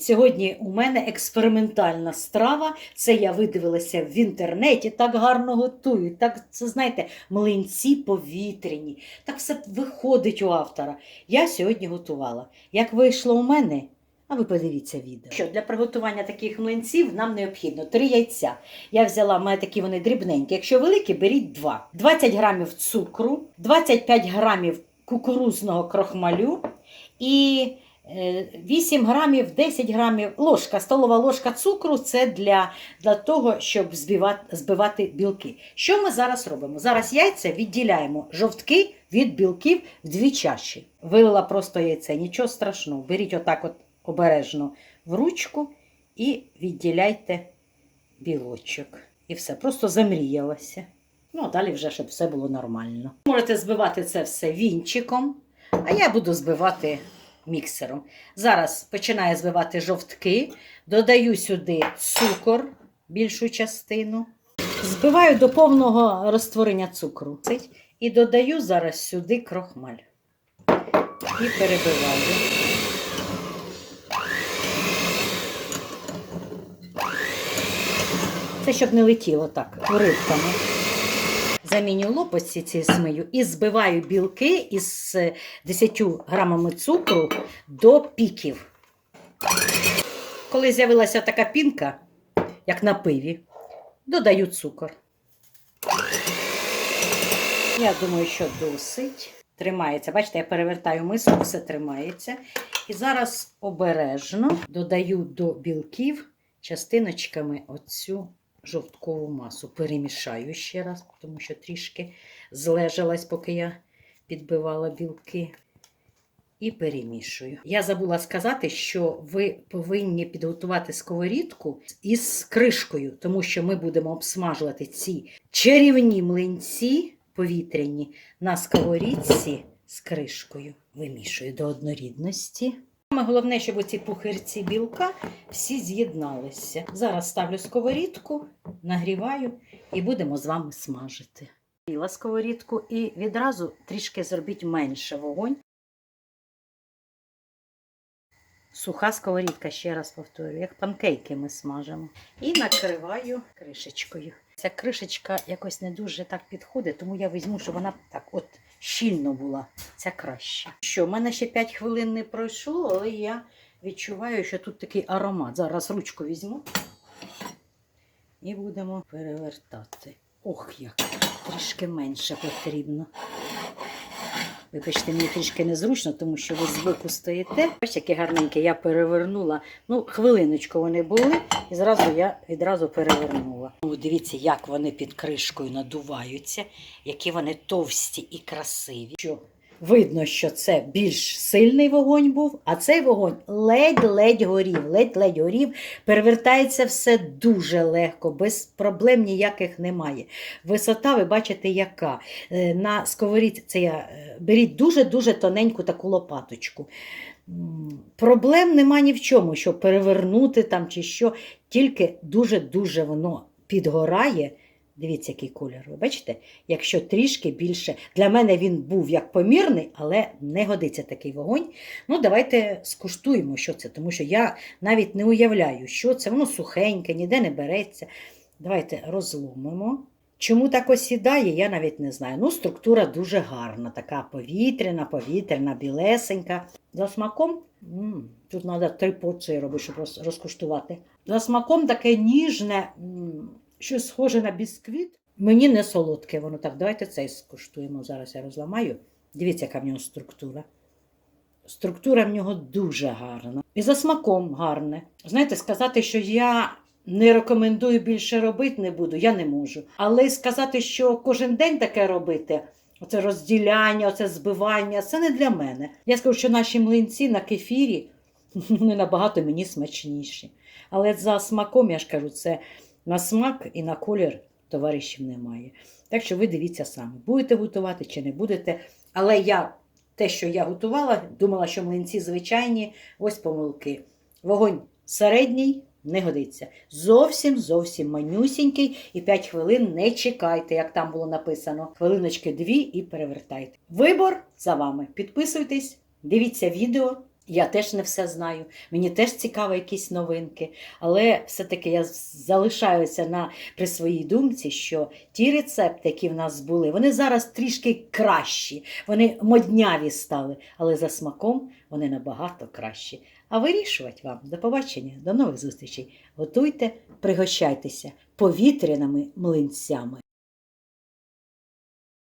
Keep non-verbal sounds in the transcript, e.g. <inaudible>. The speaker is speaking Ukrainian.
Сьогодні у мене експериментальна страва. Це я видивилася в інтернеті, так гарно готують. Так, це знаєте, млинці повітряні. Так все виходить у автора. Я сьогодні готувала. Як вийшло у мене? А ви подивіться відео. Що для приготування таких млинців нам необхідно три яйця. Я взяла, в такі вони дрібненькі. Якщо великі, беріть два. 20 грамів цукру, 25 грамів кукурузного крохмалю і 8 грамів, 10 грамів ложка, столова ложка цукру це для, для того, щоб збивати, збивати білки. Що ми зараз робимо? Зараз яйця відділяємо жовтки від білків в дві чаші. Вилила просто яйце, нічого страшного. Беріть отак от обережно в ручку і відділяйте білочок. І все, просто замріялося. Ну, а далі вже, щоб все було нормально. Можете збивати це все вінчиком, а я буду збивати міксером. Зараз починаю збивати жовтки, додаю сюди цукор, більшу частину. Збиваю до повного розтворення цукру. І додаю зараз сюди крохмаль. І перебиваю. Це щоб не летіло так, уривками. Заміню лопасті ці смию і збиваю білки із 10 грамами цукру до піків. Коли з'явилася така пінка, як на пиві, додаю цукор. Я думаю, що досить. Тримається. Бачите, я перевертаю миску, все тримається. І зараз обережно додаю до білків частиночками оцю жовткову масу. Перемішаю ще раз, тому що трішки злежалась, поки я підбивала білки. І перемішую. Я забула сказати, що ви повинні підготувати сковорідку із кришкою, тому що ми будемо обсмажувати ці чарівні млинці повітряні на сковорідці з кришкою. Вимішую до однорідності. Саме головне, щоб ці пухирці білка всі з'єдналися. Зараз ставлю сковорідку, нагріваю і будемо з вами смажити. Біла сковорідку і відразу трішки зробіть менше вогонь. Суха сковорідка, ще раз повторюю, як панкейки ми смажимо. І накриваю кришечкою. Ця кришечка якось не дуже так підходить, тому я візьму, щоб вона так от щільно була. Ця краще. Що, в мене ще 5 хвилин не пройшло, але я відчуваю, що тут такий аромат. Зараз ручку візьму і будемо перевертати. Ох, як трішки менше потрібно. Вибачте, мені трішки незручно, тому що ви збоку стоїте. Бачите, які гарненькі я перевернула. Ну, хвилиночку вони були, і зразу я відразу перевернула. Ну, дивіться, як вони під кришкою надуваються, які вони товсті і красиві. Що видно, що це більш сильний вогонь був, а цей вогонь ледь-ледь горів, ледь-ледь горів. Перевертається все дуже легко, без проблем ніяких немає. Висота, ви бачите, яка. Е, На сковорідці я е, беріть дуже-дуже тоненьку таку лопаточку. Проблем нема ні в чому, що перевернути там чи що, тільки дуже-дуже воно підгорає. Дивіться, який колір. Ви бачите? Якщо трішки більше. Для мене він був як помірний, але не годиться такий вогонь. Ну, давайте скуштуємо, що це, тому що я навіть не уявляю, що це. Воно сухеньке, ніде не береться. Давайте розломимо. Чому так осідає, я навіть не знаю. Ну, структура дуже гарна, така повітряна, повітряна, білесенька. За смаком, тут треба три порції робити, щоб розкуштувати. За смаком таке ніжне, щось схоже на бісквіт. Мені не солодке воно. Так, давайте цей скуштуємо. Зараз я розламаю. Дивіться, яка в нього структура. Структура в нього дуже гарна. І за смаком гарне. Знаєте, сказати, що я не рекомендую більше робити, не буду, я не можу. Але сказати, що кожен день таке робити, оце розділяння, оце збивання, це не для мене. Я скажу, що наші млинці на кефірі <laughs> не набагато мені смачніші. Але за смаком, я ж кажу, це на смак і на колір товаришів немає. Так що ви дивіться самі, будете готувати чи не будете. Але я те, що я готувала, думала, що млинці звичайні, ось помилки. Вогонь середній не годиться. Зовсім зовсім манюсінький, і 5 хвилин не чекайте, як там було написано. Хвилиночки дві і перевертайте. Вибор за вами. Підписуйтесь, дивіться відео Я теж не все знаю. Мені теж цікаво якісь новинки. Але все-таки я залишаюся на, при своїй думці, що ті рецепти, які в нас були, вони зараз трішки кращі, вони модняві стали, але за смаком вони набагато кращі. А вирішувати вам. До побачення, до нових зустрічей. Готуйте, пригощайтеся повітряними млинцями.